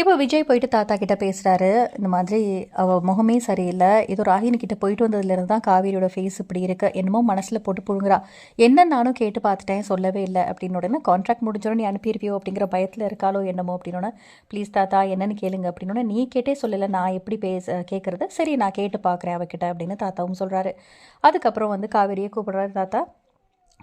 இப்போ விஜய் போயிட்டு தாத்தா கிட்ட பேசுகிறாரு இந்த மாதிரி அவள் முகமே சரியில்லை. ஏதோ ராகினி கிட்ட போயிட்டு வந்ததுலேருந்து தான் காவேரியோட ஃபேஸ் இப்படி இருக்கு. என்னமோ மனசில் போட்டு புழுங்குறா. என்ன நானும் கேட்டு பார்த்துட்டேன் சொல்லவே இல்லை. அப்படின்னு உடனே கான்ட்ராக்ட் முடிஞ்சோடனே நீ அனுப்பிடுவியோ அப்படிங்கிற பயத்தில் இருக்காளோ என்னமோ அப்படின்னோட ப்ளீஸ் தாத்தா என்னன்னு கேளுங்க. அப்படின்னு நீ கேட்டே சொல்லலை. நான் எப்படி பேச கேட்குறது சரி நான் கேட்டு பார்க்குறேன் அவகிட்ட. அப்படின்னு தாத்தாவும் சொல்கிறாரு அதுக்கப்புறம் வந்து காவேரியை கூப்பிடுறாரு தாத்தா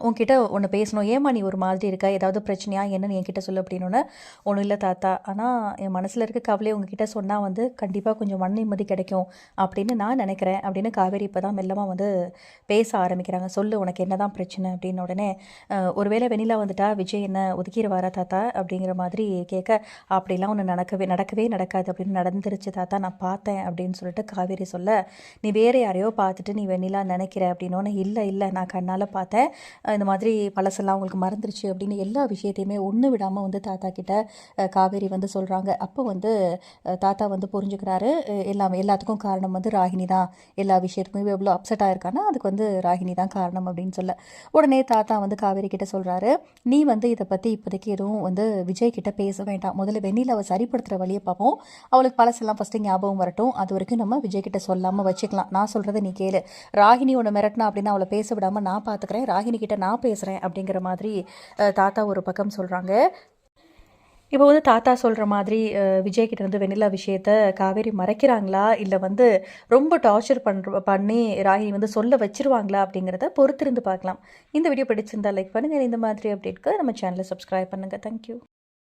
உன்கிட்ட ஒன்று பேசணும். ஏமா நீ ஒரு மாதிரி இருக்க? ஏதாவது பிரச்சனையா? என்னன்னு என்கிட்ட சொல்லு அப்படின்னு ஒன்றும் இல்லை தாத்தா. ஆனால் என் மனசில் இருக்க கவலையை உங்ககிட்ட சொன்னால் வந்து கண்டிப்பாக கொஞ்சம் மன நிம்மதி கிடைக்கும். அப்படின்னு நான் நினைக்கிறேன். அப்படின்னு காவேரி இப்போ தான் மெல்லமாக வந்து பேச ஆரம்பிக்கிறாங்க. சொல்லு உனக்கு என்ன தான் பிரச்சனை? அப்படின்னு உடனே ஒருவேளை வெண்ணிலா வந்துட்டா விஜய் என்ன ஒதுக்கிடுவாரா தாத்தா? அப்படிங்கிற மாதிரி கேட்க அப்படிலாம் ஒன்று நடக்கவே நடக்கவே நடக்காது. அப்படின்னு நடந்துருச்சு தாத்தா. நான் பார்த்தேன். அப்படின்னு சொல்லிட்டு காவேரி சொல்ல நீ வேறு யாரையோ பார்த்துட்டு நீ வெண்ணிலா நினைக்கிற? அப்படின்னோன்னு இல்லை இல்லை. நான் கண்ணால் பார்த்தேன். இந்த மாதிரி பழசெல்லாம் அவங்களுக்கு மறந்துருச்சு அப்படின்னு எல்லா விஷயத்தையுமே ஒன்று விடாமல் வந்து தாத்தா கிட்ட காவேரி வந்து சொல்கிறாங்க அப்போ வந்து தாத்தா வந்து புரிஞ்சுக்கிறாரு. எல்லாமே எல்லாத்துக்கும் காரணம் வந்து ராகினி தான். எல்லா விஷயத்துக்குமே எவ்வளோ அப்செட் ஆயிருக்கானா அதுக்கு வந்து ராகினி தான் காரணம் அப்படின்னு சொல்ல. உடனே தாத்தா வந்து காவேரி கிட்ட சொல்கிறாரு நீ வந்து இதை பற்றி இப்போதைக்கு எதுவும் வந்து விஜய் கிட்ட பேச வேண்டாம். முதல்ல வெண்ணிலாவை சரிப்படுத்துகிற வழியை பார்ப்போம். அவளுக்கு பழசெல்லாம் ஃபஸ்ட்டு ஞாபகம் வரட்டும். அது வரைக்கும் நம்ம விஜய் கிட்ட சொல்லாமல் வச்சுக்கலாம். நான் சொல்கிறத நீ கேளு. ராகினி உன்னை மிரட்டினா அப்படின்னு அவளை பேச விடாமல் நான் பார்த்துக்கிறேன் ராகினி கிட்ட நான் பேசுகிறேன் அப்படிங்கிற மாதிரி தாத்தா ஒரு பக்கம் சொல்கிறாங்க இப்போ வந்து தாத்தா சொல்கிற மாதிரி விஜய்கிட்ட விஜய் இருந்து வெண்ணிலா விஷயத்த காவேரி மறைக்கிறாங்களா? இல்லை வந்து ரொம்ப டார்ச்சர் பண்ணுற பண்ணி ராகினி வந்து சொல்ல வச்சிருவாங்களா? அப்படிங்கிறத பொறுத்திருந்து பார்க்கலாம். இந்த வீடியோ பிடிச்சிருந்தா லைக் பண்ணுங்கள் இந்த மாதிரி அப்டேட்க்கு நம்ம சேனலை சப்ஸ்கிரைப் பண்ணுங்கள் தேங்க்யூ